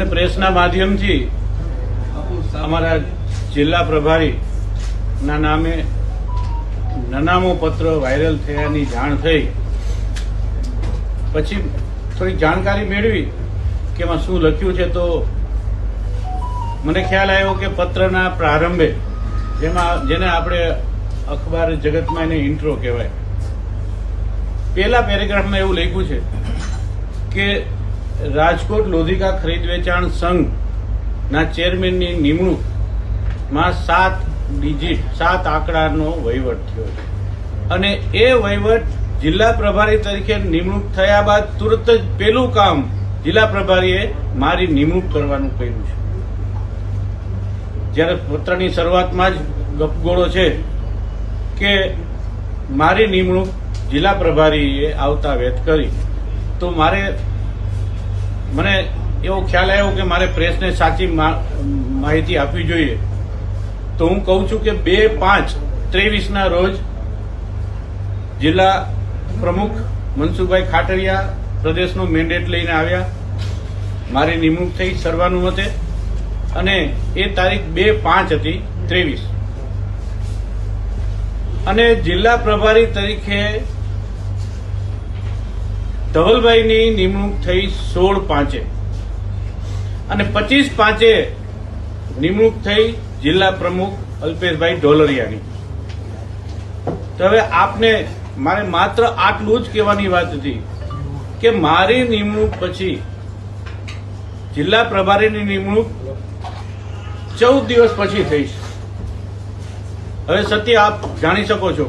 મને પ્રેસના માધ્યમથી અમારા જિલ્લા પ્રભારીના નામે નનામો પત્ર વાયરલ થયાની જાણ થઈ. પછી થોડી જાણકારી મેળવી કે એમાં શું લખ્યું છે તો મને ખ્યાલ આવ્યો કે પત્રના પ્રારંભે જેમાં જેને આપણે અખબાર જગતમાં એને ઇન્ટ્રો કહેવાય. પહેલા પેરેગ્રાફમાં એવું લખ્યું છે કે રાજકોટ લોધિકા ખરીદ વેચાણ સંઘના ચેરમેનની નિમણૂકમાં સાત ડિજિટ, સાત આંકડાનો વહીવટ થયો છે. અને એ વહીવટ જિલ્લા પ્રભારી તરીકે નિમણૂક થયા બાદ તુરત જ પેલું કામ જિલ્લા પ્રભારીએ મારી નિમણૂક કરવાનું કહ્યું છે. જ્યારે પત્રની શરૂઆતમાં જ ગપગોળો છે કે મારી નિમણૂક જિલ્લા પ્રભારીએ આવતા વેત કરી, તો મારે મને એવો ખ્યાલ આવ્યો કે મારે પ્રેસને સાચી માહિતી આપવી જોઈએ. તો હું કહું છું કે બે પાંચ ત્રેવીસના રોજ જિલ્લા પ્રમુખ મનસુખભાઈ ખાટરિયા પ્રદેશનો મેન્ડેટ લઈને આવ્યા. મારી નિમણૂક થઈ સર્વાનુમતે અને એ તારીખ બે પાંચ હતી, ત્રેવીસ. અને જિલ્લા પ્રભારી તરીકે ધવલભાઈની નિમણૂક થઈ સોળ પાંચે. અને પચીસ પાંચે નિમણૂક થઈ જિલ્લા પ્રમુખ અલ્પેશભાઈ ઢોલરિયાની. તો હવે આપને મારે માત્ર આટલું જ કહેવાની વાત હતી કે મારી નિમણૂક પછી જિલ્લા પ્રભારીની નિમણૂક ચૌદ દિવસ પછી થઈ હવે સત્ય આપ જાણી શકો છો.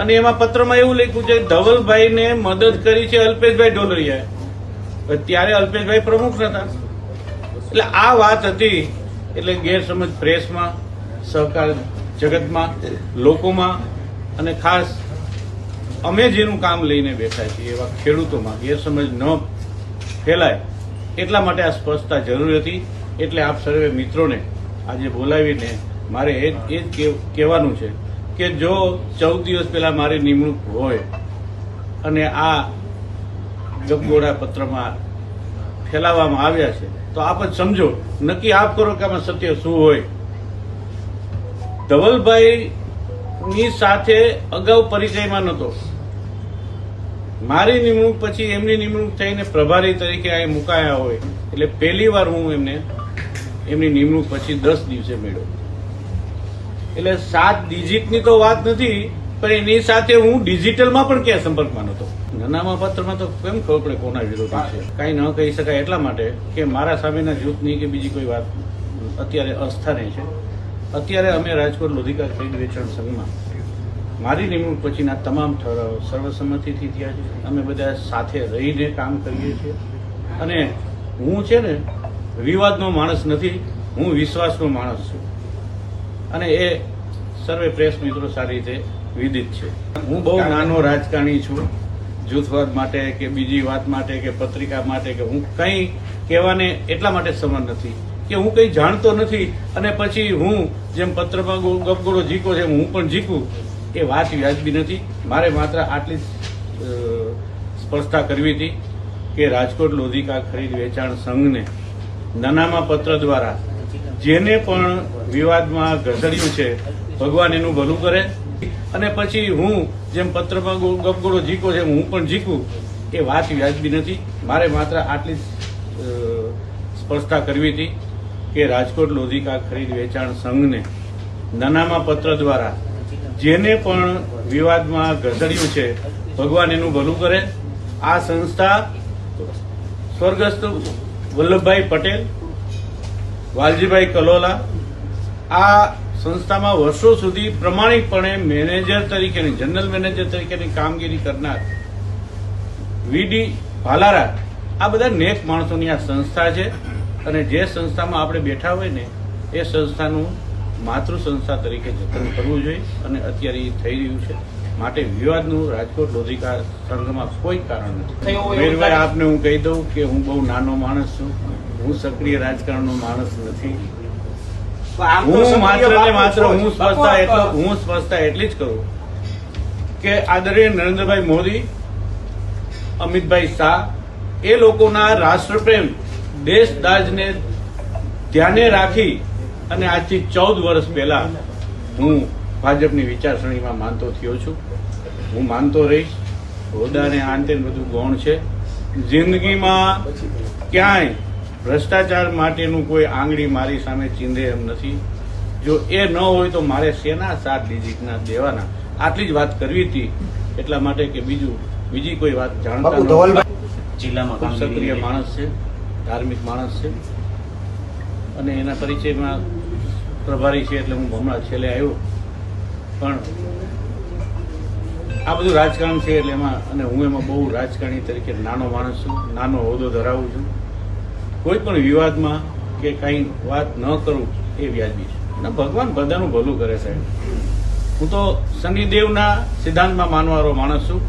અને એમાં પત્રમાં એવું લખ્યું છે, ધવલભાઈને મદદ કરી છે અલ્પેશભાઈ ઢોલરિયાએ. ત્યારે અલ્પેશભાઈ પ્રમુખ નતા એટલે આ વાત હતી, એટલે ગેરસમજ પ્રેસમાં, સહકાર જગતમાં, લોકોમાં, અને ખાસ અમે જેનું કામ લઈને બેઠા છીએ એવા ખેડૂતોમાં ગેરસમજ ન ફેલાય. એટલા માટે આ સ્પષ્ટતા જરૂરી હતી. એટલે આપ સર્વે મિત્રોને આજે બોલાવીને મારે એ જ કહેવાનું છે કે જો ચૌદ દિવસ પહેલા મારી નિમણૂક હોય અને આ ગપગોળા પત્રમાં ફેલાવવામાં આવ્યા છે, તો આપ જ સમજો, નક્કી આપ કરો કે આમાં સત્ય શું હોય. ધવલભાઈની સાથે અગાઉ પરિચયમાં નહોતો. મારી નિમણૂક પછી એમની નિમણૂક થઈને પ્રભારી તરીકે અહીં મુકાયા હોય. એટલે પહેલી વાર હું એમને, એમની નિમણૂક પછી દસ દિવસે મળ્યો એટલે સાત ડિજિટની તો વાત નથી, પણ એની સાથે હું ડિજિટલમાં પણ ક્યાં સંપર્કમાં નહોતો નાનામાં પત્રમાં તો કેમ ખબર પડે કોના વિરોધી છે? કાંઈ ન કહી શકાય એટલા માટે કે મારા સામેના જૂથની કે બીજી કોઈ વાત અત્યારે અસ્થાને છે. અત્યારે અમે રાજકોટ લોધિકા ખરીદ વેચાણ સંઘમાં મારી નિમણૂક પછીના તમામ ઠરાવો સર્વસંમતિથી થયા છે. અમે બધા સાથે રહીને કામ કરીએ છીએ. અને હું છે ને વિવાદનો માણસ નથી, હું વિશ્વાસનો માણસ છું. અને એ સર્વે પ્રેસ મિત્રો સારી રીતે વિદિત છે. હું બહુ નાનો રાજકારણી છું જૂથવાદ માટે કે બીજી વાત માટે કે પત્રિકા માટે કે હું કંઈ કહેવાને એટલા માટે સમર્થ નથી કે હું કંઈ જાણતો નથી અને પછી હું જેમ પત્રમાં ગપગોળો જીકો છે હું પણ જીકું એ વાત વ્યાજબી નથી. મારે માત્ર આટલી સ્પષ્ટતા કરવી હતી કે રાજકોટ લોધિકા ખરીદ વેચાણ સંઘને નાનામાં પત્ર દ્વારા જેને પણ વિવાદમાં ઘસડ્યું છે, ભગવાન એનું ભલું કરે. અને પછી હું જેમ પત્રમાં ગપગોળો જીકો છે, હું પણ જીકું એ વાત વ્યાજબી નથી. મારે માત્ર આટલી સ્પષ્ટતા કરવી હતી કે રાજકોટ લોધિકા ખરીદ વેચાણ સંઘને નાનામાં પત્ર દ્વારા જેને પણ વિવાદમાં ઘસડ્યું છે, ભગવાન એનું ભલું કરે. આ સંસ્થા સ્વર્ગસ્થ વલ્લભભાઈ પટેલ વાલજીભાઈ કલોલા, આ સંસ્થામાં વર્ષો સુધી પ્રમાણિકપણે મેનેજર તરીકેની, જનરલ મેનેજર તરીકેની કામગીરી કરનાર વીડી ભાલારા, આ બધા નેક માણસોની આ સંસ્થા છે અને જે સંસ્થામાં આપણે બેઠા હોય ને, એ સંસ્થાનું માતૃ સંસ્થા તરીકે જતન કરવું જોઈએ અને અત્યારે એ થઈ રહ્યું છે. માટે વિવાદનું રાજકોટ લોધિકા સંઘમાં કોઈ કારણ નથી. આપને હું કહી દઉં કે હું બહુ નાનો માણસ છું. હું સક્રિય રાજકારણનો માણસ નથી. હું માત્ર ને માત્ર હું સ્પષ્ટતા એટલો હું સ્પષ્ટતા એટલી જ કરું કે આદરણીય નરેન્દ્રભાઈ મોદી અમિતભાઈ શાહ એ લોકોના રાષ્ટ્રપ્રેમ દેશ દાજને ધ્યાને રાખી અને આજથી ચૌદ વર્ષ પહેલા હું ભાજપની વિચારસરણીમાં માનતો થયો છું. હું માનતો રહીશ. હોદાને આંતે બધું ગૌણ છે. જિંદગીમાં ક્યાંય ભ્રષ્ટાચાર માટેનું કોઈ આંગળી મારી સામે ચીંધે એમ નથી. જો એ ન હોય તો મારે શેના સાત ડિજિટના દેવાના? આટલી જ વાત કરવી હતી. એટલા માટે કે બીજું બીજી કોઈ વાત જાણતા જિલ્લામાં ખૂબ સક્રિય માણસ છે. ધાર્મિક માણસ છે. અને એના પરિચયમાં પ્રભારી છે એટલે હું હમણાં છેલ્લે આવ્યો. પણ આ બધું રાજકારણ છે એટલે એમાં અને હું એમાં બહુ રાજકારણી તરીકે નાનો માણસ છું, નાનો હોદ્દો ધરાવું છું. કોઈ પણ વિવાદમાં કે કાંઈ વાત ન કરું એ વ્યાજબી છે. અને ભગવાન બધાનું ભલું કરે સાહેબ. હું તો શનિદેવના સિદ્ધાંતમાં માનવાવાળો માણસ છું,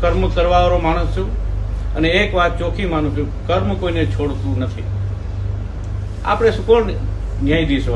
કર્મ કરવાવાળો માણસ છું, અને એક વાત ચોખ્ખી માનું છું, કર્મ કોઈને છોડતું નથી. આપણે શું કોણ ન્યાયાધીશ